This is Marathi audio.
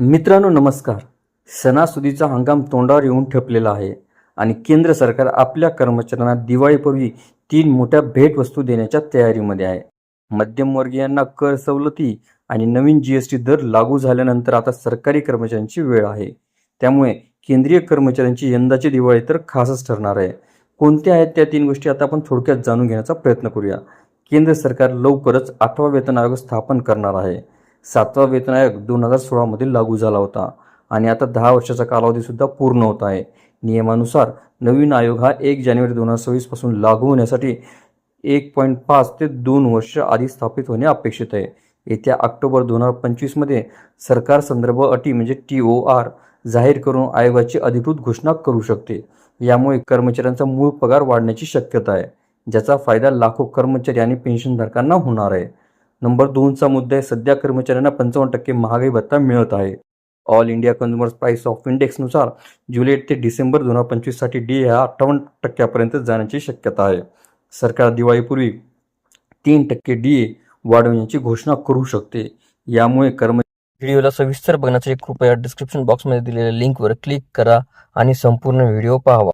मित्रांनो नमस्कार. सणासुदीचा हंगाम तोंडावर येऊन ठेपलेला आहे आणि केंद्र सरकार आपल्या कर्मचाऱ्यांना दिवाळीपूर्वी तीन मोठ्या भेटवस्तू देण्याच्या तयारीमध्ये आहे. मध्यमवर्गीयांना कर सवलती आणि नवीन जी एस टी दर लागू झाल्यानंतर आता सरकारी कर्मचाऱ्यांची वेळ आहे. त्यामुळे केंद्रीय कर्मचाऱ्यांची यंदाची दिवाळी तर खासच ठरणार आहे. कोणत्या आहेत त्या तीन गोष्टी आता आपण थोडक्यात जाणून घेण्याचा प्रयत्न करूया. केंद्र सरकार लवकरच आठवा वेतन आयोग स्थापन करणार आहे. सातवा वेतन आयोग दोन हजार सोळामध्ये लागू झाला होता. आणि आता दहा वर्षाचा कालावधीसुद्धा पूर्ण होत आहे. नियमानुसार नवीन आयोग हा एक जानेवारी दोन हजार सव्वीसपासून लागू होण्यासाठी एक पॉईंट पाच ते दोन वर्ष आधी स्थापित होणे अपेक्षित आहे. येत्या ऑक्टोबर दोन हजार पंचवीसमध्ये सरकार संदर्भ अटी म्हणजे टी ओ आर जाहीर करून आयोगाची अधिकृत घोषणा करू शकते. यामुळे कर्मचाऱ्यांचा मूळ पगार वाढण्याची शक्यता आहे. ज्याचा फायदा लाखो कर्मचारी आणि पेन्शनधारकांना होणार आहे. नंबर दोनचा मुद्दा आहे सध्या कर्मचाऱ्यांना पंचावन्न टक्के महागाई भत्ता मिळत आहे. All India consumer price of इंडेक्सनुसार जुलै ते डिसेंबर दोन हजार पंचवीससाठी डी हा अठ्ठावन्न टक्क्यापर्यंत जाण्याची शक्यता आहे. सरकार दिवाळीपूर्वी तीन टक्के डी ए वाढवण्याची घोषणा करू शकते. यामुळे कर्म व्हिडिओला सविस्तर बघण्यासाठी कृपया डिस्क्रिप्शन बॉक्समध्ये दिलेल्या लिंकवर क्लिक करा आणि संपूर्ण व्हिडिओ पाहावा.